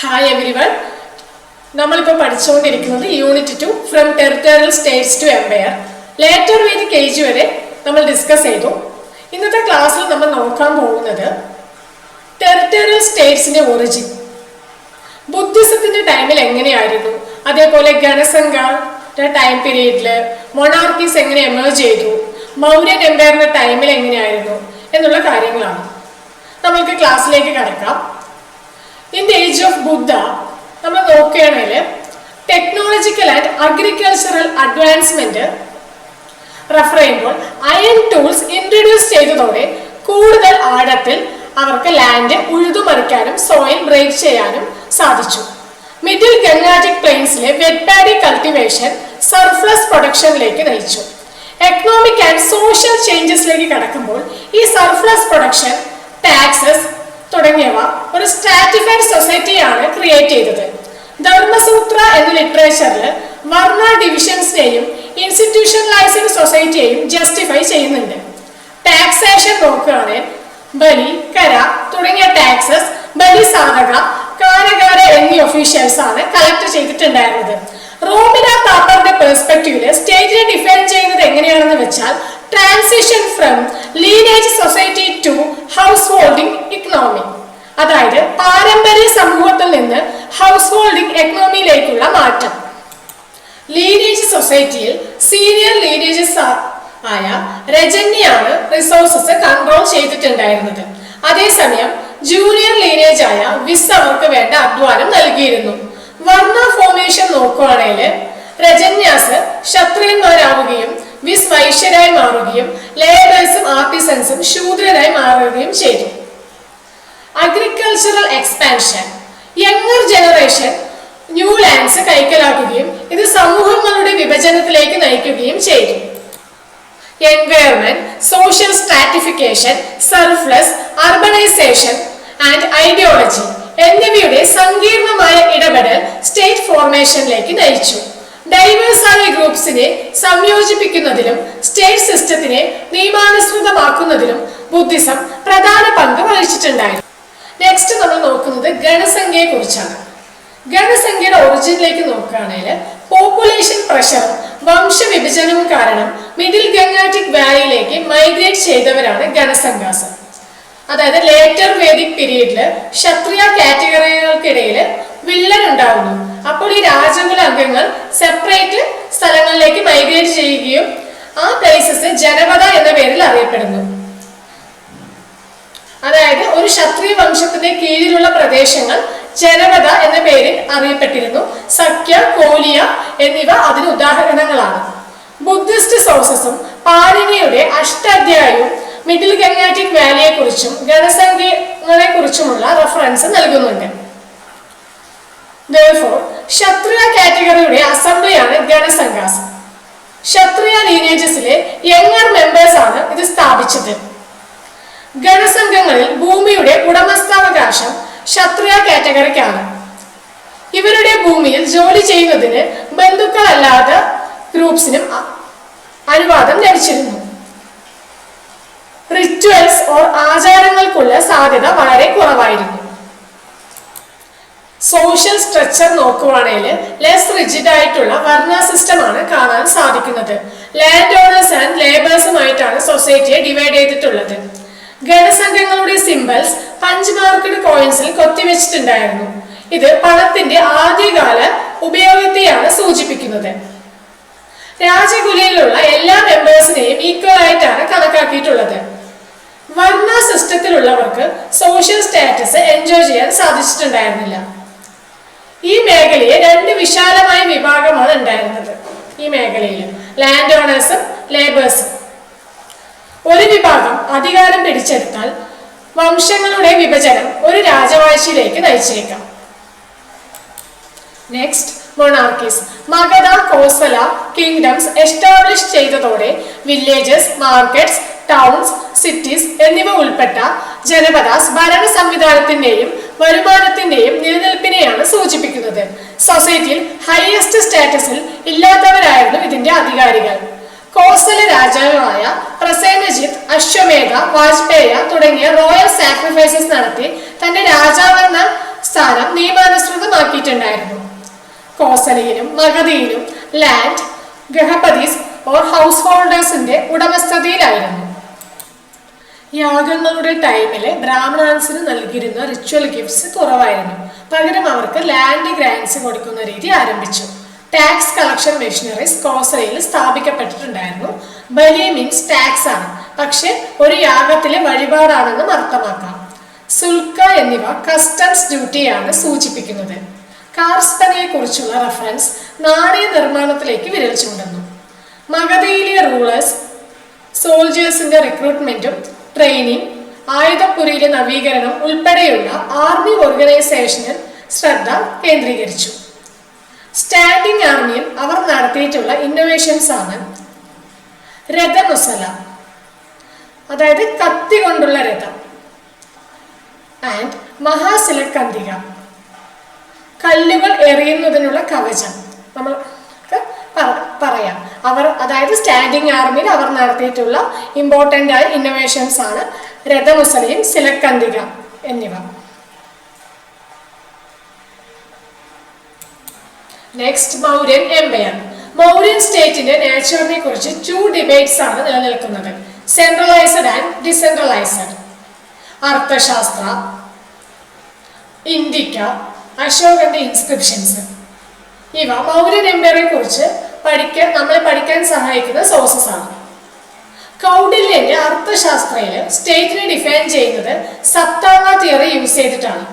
Hi every one നമ്മളിപ്പോൾ പഠിച്ചുകൊണ്ടിരിക്കുന്നത് unit two from territorial states to empire later Vedic G വരെ നമ്മൾ discuss ചെയ്തു. ഇന്നത്തെ ക്ലാസ്സിൽ നമ്മൾ നോക്കാൻ പോകുന്നത് ടെറിട്ടോറിയൽ സ്റ്റേറ്റ്സിന്റെ ഒറിജിൻ ബുദ്ധിസത്തിന്റെ ടൈമിൽ എങ്ങനെയായിരുന്നു? അതേപോലെ ഗണസംഘ ടൈം പീരീഡിൽ മൊണാർക്കീസ് എങ്ങനെ എമേർജ് ചെയ്തു? മൗര്യ എംപയറിന്റെ ടൈമിൽ എങ്ങനെയായിരുന്നു? എന്നുള്ള കാര്യങ്ങളാണ്. നമ്മൾക്ക് ക്ലാസ്സിലേക്ക് കടക്കാം. In the age of Buddha നമ്മൾ നോക്കുകയാണെങ്കിൽ technological and agricultural advancement refer ചെയ്യുമ്പോൾ അയൺ ടൂൾസ് ഇൻട്രൊഡ്യൂസ് ചെയ്തതോടെ കൂടുതൽ ആഴത്തിൽ അവർക്ക് ലാൻഡ് ഉഴുതുമറിക്കാനും സോയിൽ ബ്രേക്ക് ചെയ്യാനും സാധിച്ചു. മിഡിൽ ഗംഗാറ്റിക് പ്ലെയിൻസിലെ വെറ്റ് പാഡി കൾട്ടിവേഷൻ സർഫ്ലസ് പ്രൊഡക്ഷനിലേക്ക് നയിച്ചു. എക്കണോമിക് ആൻഡ് സോഷ്യൽ ചേഞ്ചസിലേക്ക് കടക്കുമ്പോൾ ഈ സർഫ്ലസ് പ്രൊഡക്ഷൻ ടാക്സസ് തുടങ്ങിയവ ഒരു സ്റ്റാറ്റിഫൈഡ് സൊസൈറ്റിയാണ് ക്രിയേറ്റ് ചെയ്തത്. ധർമ്മസൂത്ര എന്ന ലിറ്ററേച്ചറിൽ വർണ ഡിവിഷൻസിനെയും ഇൻസ്റ്റിറ്റ്യൂഷണലൈസ്ഡ് സൊസൈറ്റിയെയും ജസ്റ്റിഫൈ ചെയ്യുന്നുണ്ട്. ടാക്സേഷൻ നോക്കുകയാണെങ്കിൽ ബലി കര തുടങ്ങിയ ടാക്സസ് ബലി സാധക കാരകാര എന്നീ ഒഫീഷ്യൽസ് ആണ് കളക്ട് ചെയ്തിട്ടുണ്ടായിരുന്നത്. റോമിന താപ്പറിന്റെ പെർസ്പെക്റ്റീവിൽ സ്റ്റേറ്റിനെ ഡിഫൈൻ ചെയ്യുന്നത് എങ്ങനെയാണെന്ന് വെച്ചാൽ transition from lineage society to house holding economy അതായത് പാരമ്പര്യ സമൂഹത്തിൽ നിന്ന് ഹൗസ് ഹോൾഡിംഗ് എക്കണോമിയിലേക്കുള്ള മാറ്റം ലീനേജ് സൊസൈറ്റിയിൽ സീനിയർ ലീനേജസ് ആയ രജന്യാണ് റിസോഴ്സസ് കൺട്രോൾ ചെയ്തിട്ടുണ്ടായിരുന്നത്. അതേസമയം ജൂനിയർ ലീനേജ് ആയ വിസ് അവർക്ക് വേണ്ട അധ്വാനം നൽകിയിരുന്നു. വർണ ഫോർമേഷൻ നോക്കുകയാണെങ്കിൽ രജന്യാസ് ക്ഷത്രിയന്മാരാവുകയും വിസ് വൈശ്യരായി മാറുകയും ലേബേഴ്സും ആർട്ടിസൻസും ശൂദ്രരായി മാറുകയും ചെയ്തു. Agricultural expansion younger generation new lands കൈക്കലാക്കുകയും ഇത് സമൂഹങ്ങളുടെ വിഭജനത്തിലേക്ക് നയിക്കുകയും ചെയ്തു. Environment social stratification surplus urbanisation and ideology എന്നിവയുടെ സങ്കീർണമായ ഇടപെടൽ സ്റ്റേറ്റ് ഫോർമേഷനിലേക്ക് നയിച്ചു. ഗ്രൂപ്പ്സിനെ സംയോജിപ്പിക്കുന്നതിലും സ്റ്റേറ്റ് സിസ്റ്റത്തിനെ നിയമാനുസൃതമാക്കുന്നതിലും ബുദ്ധിസം പ്രധാന പങ്ക് വഹിച്ചിട്ടുണ്ടായിരുന്നു. നെക്സ്റ്റ് നമ്മൾ നോക്കുന്നത് ഗണസംഖ്യയെ കുറിച്ചാണ്. ഗണസംഖ്യയുടെ ഒറിജിനിലേക്ക് നോക്കുകയാണെങ്കിൽ പോപ്പുലേഷൻ പ്രഷറും വംശവിഭജനവും കാരണം മിഡിൽ ഗംഗാറ്റിക് വാലിയിലേക്ക് മൈഗ്രേറ്റ് ചെയ്തവരാണ് ഗണസംഘാസ് അതായത് ലേറ്റർ വേദിക് പീരീഡിൽ ക്ഷത്രിയ കാറ്റഗറികൾക്കിടയിൽ വിള്ളൽ ഉണ്ടാവുന്നു അപ്പോൾ ഈ രാജകുല അംഗങ്ങൾ സെപ്പറേറ്റ് സ്ഥലങ്ങളിലേക്ക് മൈഗ്രേറ്റ് ചെയ്യുകയും ആ പ്ലേസസ് ജനപദ എന്ന പേരിൽ അറിയപ്പെടുന്നു. അതായത് ഒരു ക്ഷത്രിയ വംശത്തിന്റെ കീഴിലുള്ള പ്രദേശങ്ങൾ ജനപദ എന്ന പേരിൽ അറിയപ്പെട്ടിരുന്നു. സഖ്യ കോലിയ എന്നിവ അതിന് ഉദാഹരണങ്ങളാണ്. ബുദ്ധിസ്റ്റ് സോഴ്സസും പാണിനിയുടെ അഷ്ടാധ്യായവും മിഡിൽ ഗംഗാറ്റിക് വാലിയെ കുറിച്ചും ഗണസംഖ്യകളെ കുറിച്ചുമുള്ള റെഫറൻസ് നൽകുന്നുണ്ട്. ക്ഷത്രിയ കാറ്റഗറിയുടെ അസംബ്ലിയാണ് ഗണസംഘാസം ക്ഷത്രിയ ലീനേജസിലെ യങ്ങർ മെമ്പേഴ്സ് ആണ് ഇത് സ്ഥാപിച്ചത്. ഗണസംഘങ്ങളിൽ ഭൂമിയുടെ ഉടമസ്ഥാവകാശം ക്ഷത്രിയ കാറ്റഗറിക്കാണ്. ഇവരുടെ ഭൂമിയിൽ ജോലി ചെയ്യുന്നതിന് ബന്ധുക്കളല്ലാത്ത ഗ്രൂപ്പ്സിനും അനുവാദം ലഭിച്ചിരുന്നു. റിച്വൽസ് ഓർ ആചാരങ്ങൾക്കുള്ള സാധ്യത വളരെ കുറവായിരുന്നു. സോഷ്യൽ സ്ട്രക്ചർ നോക്കുവാണെങ്കിൽ ലെസ് റിജിഡ് ആയിട്ടുള്ള വർണ സിസ്റ്റം ആണ് കാണാൻ സാധിക്കുന്നത്. ലാൻഡ് ഓണേഴ്സ് ആൻഡ് ലേബേഴ്സുമായിട്ടാണ് സൊസൈറ്റിയെ ഡിവൈഡ് ചെയ്തിട്ടുള്ളത്. ഗണസംഘങ്ങളുടെ സിംബൽസ് പഞ്ച് മാർക്കഡ് കോയിൻസിൽ കൊത്തിവെച്ചിട്ടുണ്ടായിരുന്നു ഇത് പണത്തിന്റെ ആദ്യകാല ഉപയോഗത്തെയാണ് സൂചിപ്പിക്കുന്നത്. രാജകുലയിലുള്ള എല്ലാ മെമ്പേഴ്സിനെയും ഈക്വൽ ആയിട്ടാണ് കണക്കാക്കിയിട്ടുള്ളത്. വർണ സിസ്റ്റത്തിലുള്ളവർക്ക് സോഷ്യൽ സ്റ്റാറ്റസ് എൻജോയ് ചെയ്യാൻ സാധിച്ചിട്ടുണ്ടായിരുന്നില്ല. ഈ മേഖലയെ രണ്ട് വിശാലമായ വിഭാഗമാണ് ഉണ്ടായിരുന്നത്. ഈ മേഖലയിൽ ലാൻഡ് ഓണേഴ്സും ലേബേഴ്സും ഒരു വിഭാഗം അധികാരം പിടിച്ചെടുത്താൽ വംശങ്ങളുടെ വിഭജനം ഒരു രാജവാഴ്ചയിലേക്ക് നയിച്ചേക്കാം. Next monarchies Magadha Kosala kingdoms establish ചെയ്തതോടെ വില്ലേജസ് മാർക്കറ്റ്സ് ടൗൺസ് സിറ്റീസ് എന്നിവ ഉൾപ്പെട്ട ജനപദാസ് ഭരണ സംവിധാനത്തിന്റെയും വരുമാനത്തിന്റെയും നിലനിൽപ്പിനെയാണ് സൂചിപ്പിക്കുന്നത്. സൊസൈറ്റിയിൽ ഹയസ്റ്റ് സ്റ്റാറ്റസിൽ ഇല്ലാത്തവരായിരുന്നു ഇതിന്റെ അധികാരികൾ. കോസല രാജാവായ പ്രസേനജിത്ത് അശ്വമേധ വാജ്പേയ തുടങ്ങിയ റോയൽ സാക്രിഫൈസസ് നടത്തി തന്റെ രാജാവെന്ന സ്ഥാനം നിയമാനുസൃതമാക്കിയിട്ടുണ്ടായിരുന്നു. കോസലയിലും മഗധയിലും ലാൻഡ് ഗഹപതീസ് ഓർ ഹൗസ് ഹോൾഡേഴ്സിന്റെ ഉടമസ്ഥതയിലായിരുന്നു. യാഗങ്ങളുടെ ടൈമിൽ ബ്രാഹ്മണാൻസിന് നൽകിയിരുന്ന റിച്വൽ ഗിഫ്റ്റ്സ് കുറവായിരുന്നു. പകരം അവർക്ക് ലാൻഡ് ഗ്രാൻസ് കൊടുക്കുന്ന രീതി ആരംഭിച്ചു. ടാക്സ് കളക്ഷൻ മെഷീനറീസ് കോസലയിൽ സ്ഥാപിക്കപ്പെട്ടിട്ടുണ്ടായിരുന്നു. ബലി മീൻസ് ടാക്സ് ആണ്. പക്ഷെ ഒരു യാഗത്തിലെ വഴിപാടാണെന്നും അർത്ഥമാക്കാം. സുൽക്ക എന്നിവ കസ്റ്റംസ് ഡ്യൂട്ടിയാണ് സൂചിപ്പിക്കുന്നത്. കാർസ്പനയെ കുറിച്ചുള്ള റഫറൻസ് നാണയ നിർമ്മാണത്തിലേക്ക് വിരൽ ചൂണ്ടുന്നു. മഗധയിലെ റൂളേഴ്സ് സോൾജേഴ്സിന്റെ റിക്രൂട്ട്മെന്റും ട്രെയിനിങ് ആയുധപ്പുരയിലെ നവീകരണം ഉൾപ്പെടെയുള്ള ആർമി ഓർഗനൈസേഷനിൽ ശ്രദ്ധ കേന്ദ്രീകരിച്ചു. സ്റ്റാൻഡിംഗ് ആർമിയിൽ അവർ നടത്തിയിട്ടുള്ള ഇന്നോവേഷൻസ് ആണ് രഥമുസല അതായത് കത്തി കൊണ്ടുള്ള രഥം ആൻഡ് മഹാസിലക്കന്തിക. കല്ലുകൾ എറിയുന്നതിനുള്ള കവചം. നമ്മൾക്ക് പറ- പറയാം. അവർ അതായത് സ്റ്റാൻഡിങ് ആർമിയിൽ അവർ നടത്തിയിട്ടുള്ള ഇമ്പോർട്ടന്റ് ആയ ഇന്നോവേഷൻസ് ആണ് രഥമുസലയും സിലക്കന്തിക എന്നിവ. നെക്സ്റ്റ് മൗര്യൻ എംപയർ മൗര്യൻ സ്റ്റേറ്റിന്റെ നേച്ചറിനെ കുറിച്ച് ടു ഡിബേറ്റ്സ് ആണ് നിലനിൽക്കുന്നത്. സെൻട്രലൈസഡ് ആൻഡ് ഡിസെൻട്രലൈസഡ് അർത്ഥശാസ്ത്ര ഇന്ത്യക്ക അശോകന്റെ ഇൻസ്ക്രിപ്ഷൻസ് ഇവ മൗര്യൻ എംപയറെ കുറിച്ച് പഠിക്കാൻ നമ്മളെ പഠിക്കാൻ സഹായിക്കുന്ന സോഴ്സസ് ആണ്. കൗഡില്യന്റെ അർത്ഥശാസ്ത്രയിൽ സ്റ്റേറ്റിനെ ഡിഫൈൻ ചെയ്യുന്നത് സപ്താംഗ തിയറി യൂസ് ചെയ്തിട്ടാണ്.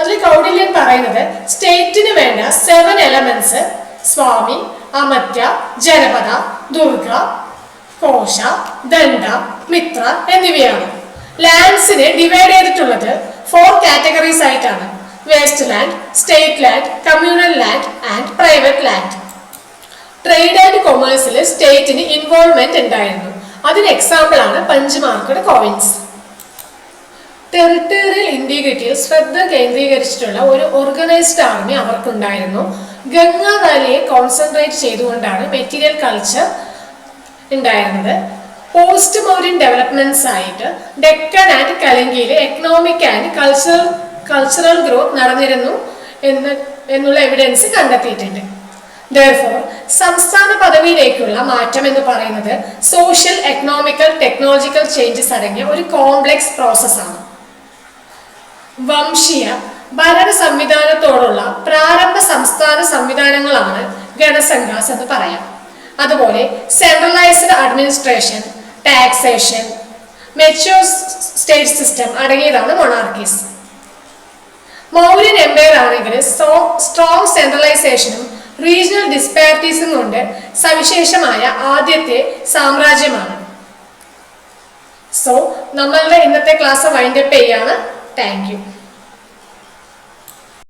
അതിൽ കൗഡില്യൻ പറയുന്നത് സ്റ്റേറ്റിന് വേണ്ട സെവൻ എലമെന്റ്സ് സ്വാമി അമത്യ ജനപദ ദുർഗ കോശ ദണ്ഡ മിത്ര എന്നിവയാണ്. ലാൻഡ്സിനെ ഡിവൈഡ് ചെയ്തിട്ടുള്ളത് ഫോർ കാറ്റഗറീസ് ആയിട്ടാണ്. Waste land state land communal land and private land trade and കൊമേഴ്സിൽ സ്റ്റേറ്റിന് ഇൻവോൾവ്മെന്റ് ഉണ്ടായിരുന്നു. അതിന് എക്സാമ്പിൾ ആണ് പഞ്ച് മാർക്കഡ് കോയിൻസ് ടെറിട്ടറിയൽ ഇൻഡിഗ്രിറ്റിയിൽ ശ്രദ്ധ കേന്ദ്രീകരിച്ചിട്ടുള്ള ഒരു ഓർഗനൈസ്ഡ് ആർമി അവർക്കുണ്ടായിരുന്നു. ഗംഗ വാലിയെ കോൺസെൻട്രേറ്റ് ചെയ്തുകൊണ്ടാണ് മെറ്റീരിയൽ കൾച്ചർ ഉണ്ടായിരുന്നത്. പോസ്റ്റ് മൗര്യൻ ഡെവലപ്മെന്റ്സ് ആയിട്ട് Deccan and കലങ്കിയിലെ economic and cultural cultural growth നടന്നിരുന്നു എന്ന് എന്നുള്ള എവിഡൻസ് കണ്ടെത്തിയിട്ടുണ്ട്. Therefore, സംസ്ഥാന പദവിയിലേക്കുള്ള മാറ്റം എന്ന് പറയുന്നത് സോഷ്യൽ എക്കണോമിക്കൽ ടെക്നോളജിക്കൽ ചേഞ്ചസ് അടങ്ങിയ ഒരു കോംപ്ലെക്സ് പ്രോസസ്സാണ് വംശീയ ഭരണ സംവിധാനത്തോടുള്ള പ്രാരംഭ സംസ്ഥാന സംവിധാനങ്ങളാണ് ഗണസംഘാസ് എന്ന് പറയാം. അതുപോലെ centralised administration taxation mature state system അടങ്ങിയതാണ് മൊണാർക്കീസ് മൗര്യൻ എംപയർ ആണെങ്കിൽ സ്ട്രോങ് സെൻട്രലൈസേഷനും റീജിയണൽ ഡിസ്പാരിറ്റീസും കൊണ്ട് സവിശേഷമായ ആദ്യത്തെ സാമ്രാജ്യമാണ്. സോ നമ്മളുടെ ഇന്നത്തെ ക്ലാസ് വൈൻഡപ്പ് ചെയ്യാണ് താങ്ക് യു